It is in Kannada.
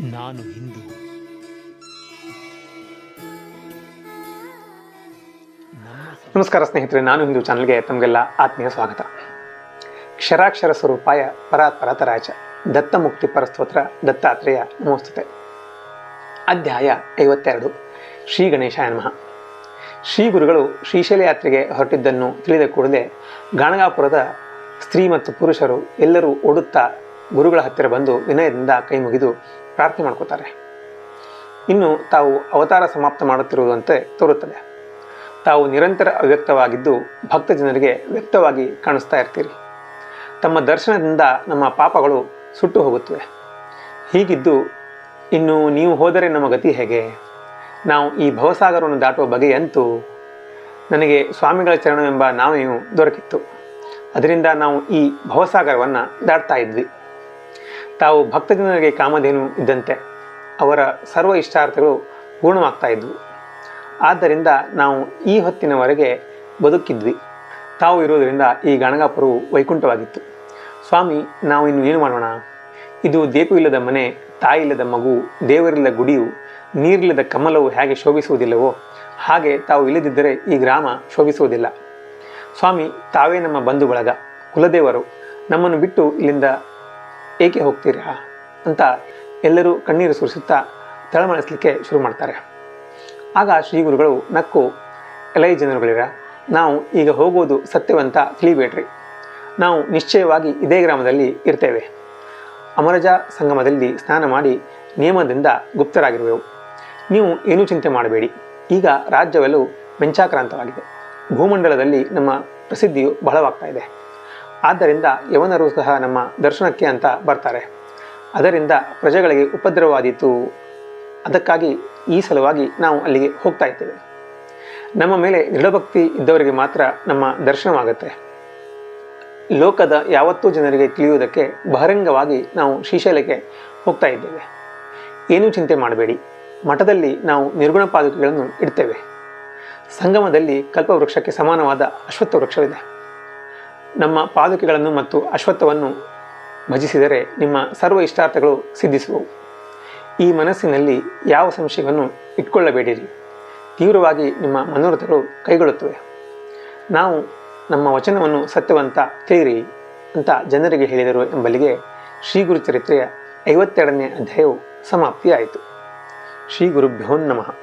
ನಾನು ಹಿಂದೂ. ನಮಸ್ಕಾರ ಸ್ನೇಹಿತರೆ, ನಾನು ಹಿಂದೂ ಚಾನಲ್ಗೆ ತಮಗೆಲ್ಲ ಆತ್ಮೀಯ ಸ್ವಾಗತ. ಕ್ಷರಾಕ್ಷರ ಸ್ವರೂಪಾಯ ಪರಾತ್ಪರತರಾಜ ದತ್ತ ಮುಕ್ತಿ ಪರಸ್ತೋತ್ರ, ದತ್ತಾತ್ರೇಯ ನಮೋಸ್ತುತೆ. ಅಧ್ಯಾಯ ಐವತ್ತೆರಡು, ಶ್ರೀ ಗಣೇಶ ನಮಃ. ಶ್ರೀ ಗುರುಗಳು ಶ್ರೀಶೈಲ ಯಾತ್ರೆಗೆ ಹೊರಟಿದ್ದನ್ನು ತಿಳಿದ ಕೂಡಲೇ ಗಾಣಗಾಪುರದ ಸ್ತ್ರೀ ಮತ್ತು ಪುರುಷರು ಎಲ್ಲರೂ ಓಡುತ್ತಾ ಗುರುಗಳ ಹತ್ತಿರ ಬಂದು ವಿನಯದಿಂದ ಕೈ ಮುಗಿದು ಪ್ರಾರ್ಥನೆ ಮಾಡ್ಕೋತಾರೆ. ಇನ್ನು ತಾವು ಅವತಾರ ಸಮಾಪ್ತ ಮಾಡುತ್ತಿರುವುದಂತೆ ತೋರುತ್ತದೆ. ತಾವು ನಿರಂತರ ಅವ್ಯಕ್ತವಾಗಿದ್ದು ಭಕ್ತ ಜನರಿಗೆ ವ್ಯಕ್ತವಾಗಿ ಕಾಣಿಸ್ತಾ ಇರ್ತೀರಿ. ತಮ್ಮ ದರ್ಶನದಿಂದ ನಮ್ಮ ಪಾಪಗಳು ಸುಟ್ಟು ಹೋಗುತ್ತವೆ. ಹೀಗಿದ್ದು ಇನ್ನು ನೀವು ಹೋದರೆ ನಮ್ಮ ಗತಿ ಹೇಗೆ? ನಾವು ಈ ಭವಸಾಗರವನ್ನು ದಾಟುವ ಬಗೆಯಂತೂ ನನಗೆ ಸ್ವಾಮಿಗಳ ಚರಣವೆಂಬ ನಾವೆಯೂ ದೊರಕಿತ್ತು. ಅದರಿಂದ ನಾವು ಈ ಭವಸಾಗರವನ್ನು ದಾಟ್ತಾ ಇದ್ವಿ. ತಾವು ಭಕ್ತ ಜನರಿಗೆ ಕಾಮಧೇನು ಇದ್ದಂತೆ ಅವರ ಸರ್ವ ಇಷ್ಟಾರ್ಥಗಳು ಪೂರ್ಣವಾಗ್ತಾ ಇದ್ವು. ಆದ್ದರಿಂದ ನಾವು ಈ ಹೊತ್ತಿನವರೆಗೆ ಬದುಕಿದ್ವಿ. ತಾವು ಇರುವುದರಿಂದ ಈ ಗಣಗಾಪುರವು ವೈಕುಂಠವಾಗಿತ್ತು. ಸ್ವಾಮಿ ನಾವು ಇನ್ನು ಏನು ಮಾಡೋಣ? ಇದು ದೇಪು ಇಲ್ಲದ ಮನೆ ತಾಯಿ ಇಲ್ಲದ ಮಗು, ದೇವರಿಲ್ಲದ ಗುಡಿಯು, ನೀರಿಲ್ಲದ ಕಮಲವು ಹೇಗೆ ಶೋಭಿಸುವುದಿಲ್ಲವೋ ಹಾಗೆ ತಾವು ಇಲ್ಲದಿದ್ದರೆ ಈ ಗ್ರಾಮ ಶೋಭಿಸುವುದಿಲ್ಲ. ಸ್ವಾಮಿ, ತಾವೇ ನಮ್ಮ ಬಂಧು ಬಳಗ ಕುಲದೇವರು. ನಮ್ಮನ್ನು ಬಿಟ್ಟು ಇಲ್ಲಿಂದ ಏಕೆ ಹೋಗ್ತೀರಾ? ಅಂತ ಎಲ್ಲರೂ ಕಣ್ಣೀರು ಸುರಿಸುತ್ತಾ ತಳಮಳಿಸ್ಲಿಕ್ಕೆ ಶುರು ಮಾಡ್ತಾರೆ. ಆಗ ಶ್ರೀ ಗುರುಗಳು, ನಕ್ಕು, ಎಲೈ ಜನರುಗಳಿರ ನಾವು ಈಗ ಹೋಗೋದು ಸತ್ಯವಂತ ತಿಳಿಬೇಡ್ರಿ. ನಾವು ನಿಶ್ಚಯವಾಗಿ ಇದೇ ಗ್ರಾಮದಲ್ಲಿ ಇರ್ತೇವೆ. ಅಮರಜ ಸಂಗಮದಲ್ಲಿ ಸ್ನಾನ ಮಾಡಿ ನಿಯಮದಿಂದ ಗುಪ್ತರಾಗಿರುವೆವು. ನೀವು ಏನೂ ಚಿಂತೆ ಮಾಡಬೇಡಿ. ಈಗ ರಾಜ್ಯವೆಲ್ಲೂ ಮೆಂಚಾಕ್ರಾಂತವಾಗಿದೆ ಭೂಮಂಡಲದಲ್ಲಿ ನಮ್ಮ ಪ್ರಸಿದ್ಧಿಯು ಬಹಳವಾಗ್ತಾ ಇದೆ. ಆದ್ದರಿಂದ ಯವನರು ಸಹ ನಮ್ಮ ದರ್ಶನಕ್ಕೆ ಅಂತ ಬರ್ತಾರೆ. ಅದರಿಂದ ಪ್ರಜೆಗಳಿಗೆ ಉಪದ್ರವವಾದೀತು. ಅದಕ್ಕಾಗಿ ಈ ಸಲುವಾಗಿ ನಾವು ಅಲ್ಲಿಗೆ ಹೋಗ್ತಾ ಇದ್ದೇವೆ. ನಮ್ಮ ಮೇಲೆ ದೃಢಭಕ್ತಿ ಇದ್ದವರಿಗೆ ಮಾತ್ರ ನಮ್ಮ ದರ್ಶನವಾಗುತ್ತೆ. ಲೋಕದ ಯಾವತ್ತೂ ಜನರಿಗೆ ತಿಳಿಯುವುದಕ್ಕೆ ಬಹಿರಂಗವಾಗಿ ನಾವು ಶ್ರೀಶೈಲಕ್ಕೆ ಹೋಗ್ತಾ ಇದ್ದೇವೆ. ಏನೂ ಚಿಂತೆ ಮಾಡಬೇಡಿ. ಮಠದಲ್ಲಿ ನಾವು ನಿರ್ಗುಣ ಪಾದುಕೆಗಳನ್ನು ಇಡ್ತೇವೆ. ಸಂಗಮದಲ್ಲಿ ಕಲ್ಪವೃಕ್ಷಕ್ಕೆ ಸಮಾನವಾದ ಅಶ್ವತ್ಥ ವೃಕ್ಷವಿದೆ ನಮ್ಮ ಪಾದುಕೆಗಳನ್ನು ಮತ್ತು ಅಶ್ವತ್ಥವನ್ನು ಭಜಿಸಿದರೆ ನಿಮ್ಮ ಸರ್ವ ಇಷ್ಟಾರ್ಥಗಳು ಸಿದ್ಧಿಸುವವು. ಈ ಮನಸ್ಸಿನಲ್ಲಿ ಯಾವ ಸಂಶಯವನ್ನು ಇಟ್ಕೊಳ್ಳಬೇಡಿರಿ? ತೀವ್ರವಾಗಿ ನಿಮ್ಮ ಮನೋರಥಗಳು ಕೈಗೊಳ್ಳುತ್ತವೆ. ನಾವು ನಮ್ಮ ವಚನವನ್ನು ಸತ್ಯವಂತ ತಿಳಿಯಿರಿ ಅಂತ ಜನರಿಗೆ ಹೇಳಿದರು ಎಂಬಲ್ಲಿಗೆ ಶ್ರೀ ಗುರು ಚರಿತ್ರೆಯ ಐವತ್ತೆರಡನೇ ಅಧ್ಯಾಯವು ಸಮಾಪ್ತಿಯಾಯಿತು. ಶ್ರೀ ಗುರುಭ್ಯೋ ನಮಃ.